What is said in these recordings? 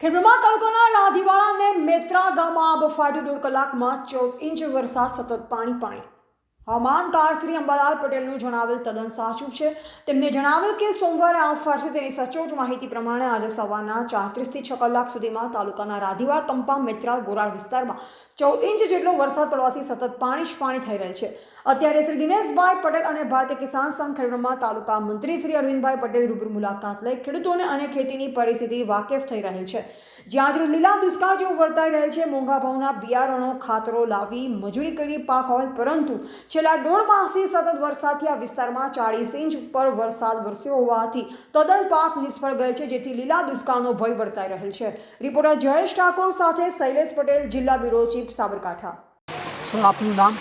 ખેડબ્રહ્મા તાલુકાના રાધીવાળા અને મેત્રા ગામમાં આબ ફાટ્યું દોઢ કલાકમાં ચૌદ ઇંચ વરસાદ સતત પાણી પાણી હવામાનકાર શ્રી અંબાલાલ પટેલનું જણાવેલ તદ્દન સાચું છે. તેમને જણાવેલ કે સોમવારે આ ફરશે તેની સચોટ માહિતી પ્રમાણે આજે સવારના ચારત્રીસથી છ કલાક સુધીમાં તાલુકાના રાધીવાડ કંપા મેત્રા ગોરાળ વિસ્તારમાં ચૌદ ઇંચ જેટલો વરસાદ પડવાથી સતત પાણી જ પાણી થઈ રહેલ છે. અત્યારે શ્રી દિનેશભાઈ પટેલ અને ભારતીય કિસાન સંઘ ખેડૂતોમાં તાલુકા મંત્રી શ્રી અરવિંદભાઈ પટેલ રૂબરૂ મુલાકાત લઈ ખેડૂતોને અને ખેતીની પરિસ્થિતિ વાકેફ થઈ રહેલ છે. જ્યાં જ લીલા દુષ્કાળ જેવું વર્તાઈ રહેલ છે, મોંઘા ભાવના બિયારણો, ખાતરો લાવી, મજૂરી કરી પાક હોય, પરંતુ છેલ્લા દોઢ માસથી સતત વરસાદથી આ વિસ્તારમાં ચાળીસ ઇંચ ઉપર વરસાદ વરસ્યો હોવાથી તદ્દન પાક નિષ્ફળ ગયેલ છે જેથી લીલા દુષ્કાળનો ભય વર્તાઈ રહેલ છે. રિપોર્ટર જયેશ ઠાકોર સાથે શૈલેષ પટેલ જિલ્લા બ્યુરો ચીફ સાબરકાંઠા. આપનું નામ?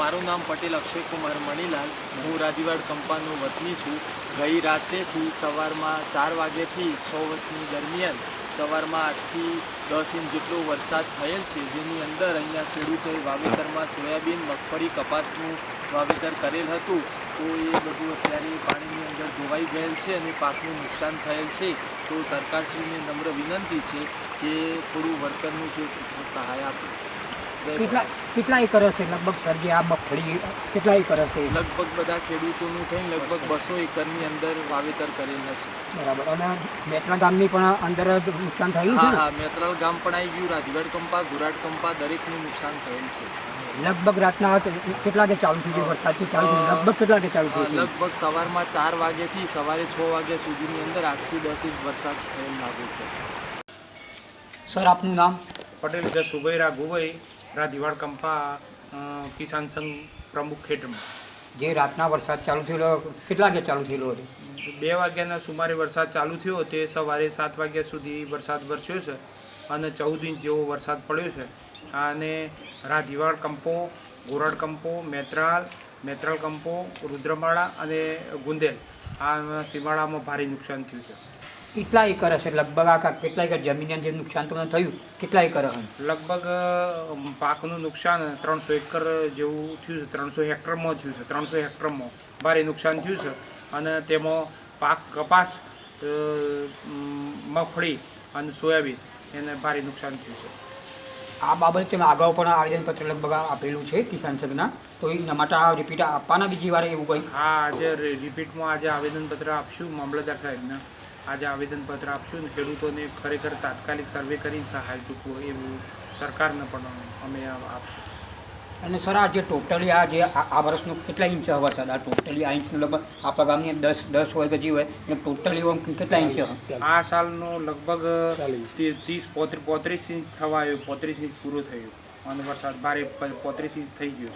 મારું નામ પટેલ અક્ષયકુમાર મણીલાલ. હું રાજીવાડ કંપાનો વતની છું. ગઈ રાત્રેથી સવારમાં ચાર વાગ્યાથી છ વર્ષની દરમિયાન સવારમાં આઠથી દસ ઇંચ જેટલો વરસાદ થયેલ છે, જેની અંદર અહીંયા ખેડૂતોએ વાવેતરમાં સોયાબીન, મગફળી, કપાસનું વાવેતર કરેલ હતું. તો એ બધું અત્યારે પાણીની અંદર ધોવાઈ ગયેલ છે અને પાકનું નુકસાન થયેલ છે. તો સરકારશ્રીને નમ્ર વિનંતી છે કે થોડું વળતરનું જે સહાય આપે. કેટલા કેટલા એકર છે? લગભગ સર જે આ મગફળી કેટલા એકર છે? લગભગ બધા ખેડૂતોનું થઈને લગભગ બસો એકરની અંદર વાવેતર કરેલ છે. બરાબર. અને મેત્રા ગામની પણ અંદર જ નુકસાન થયું છે હા મેત્રાલ ગામ પણ આવી ગયું. રાજગઢ કંપા ગુરાટ કંપા દરેકનું નુકસાન થયેલ છે. લગભગ રાતના કેટલા વાગે ચાલુ થઈ ગયું વરસાદથી? ચાલુ થયું લગભગ કેટલા વાગે ચાલુ થઈ થયું લગભગ સવારમાં ચાર વાગ્યાથી સવારે છ વાગ્યા સુધીની અંદર આઠથી દસ ઇંચ વરસાદ થયેલ લાગે છે. સર આપનું નામ? પટેલ જસુભાઈ રાઘુભાઈ. રાધીવાડ કંપા કિસાન સંઘ પ્રમુખ ખેડમાં. જે રાતના વરસાદ ચાલુ થયેલો કેટલા વાગે ચાલુ થયેલો હતો? બે વાગ્યાના સુમારે વરસાદ ચાલુ થયો તે સવારે સાત વાગ્યા સુધી વરસાદ વરસ્યો છે અને ચૌદ ઇંચ જેવો વરસાદ પડ્યો છે. અને રાધીવાડ કંપો ગોરડ કંપો મેત્રાલ મેત્રાલ કંપો રુદ્રમાળા અને ગુંદેલ આ સીમાડામાં ભારે નુકસાન થયું છે. કેટલા એકર હશે લગભગ આખા કેટલા એકર જમીનને જે નુકસાન તમને થયું કેટલા એકર હશે લગભગ પાકનું નુકસાન ત્રણસો એકર જેવું થયું છે ત્રણસો હેક્ટરમાં થયું છે ત્રણસો હેક્ટરમાં ભારે નુકસાન થયું છે અને તેમાં પાક કપાસ મગફળી અને સોયાબીન એને ભારે નુકસાન થયું છે. આ બાબતે તમે અગાઉ પણ આવેદનપત્ર લગભગ આપેલું છે કિસાન સંઘના. તો એના માટે આ રિપીટ આપવાના બીજી વાર એવું કંઈ? હા આજે રિપીટમાં આજે આવેદનપત્ર આપશું મામલતદાર સાહેબને. આજે આવેદનપત્ર આપશું અને ખેડૂતોને ખરેખર તાત્કાલિક સર્વે કરીને સહાય ચૂકવો એવું સરકારને પણ અમે આપશું. અને સર આ જે ટોટલી આ જે આ વર્ષનો કેટલા ઇંચ વરસાદ આ ટોટલી આ ઇંચનો લગભગ આપણા ગામની દસ દસ હોય કે જે હોય એ ટોટલી કેટલા ઇંચ આ સાલનો લગભગ ત્રીસ પોત્રીસ ઇંચ થવા આવ્યો પોત્રીસ ઇંચ પૂરો થયું. અને વરસાદ ભારે પોત્રીસ ઇંચ થઈ ગયો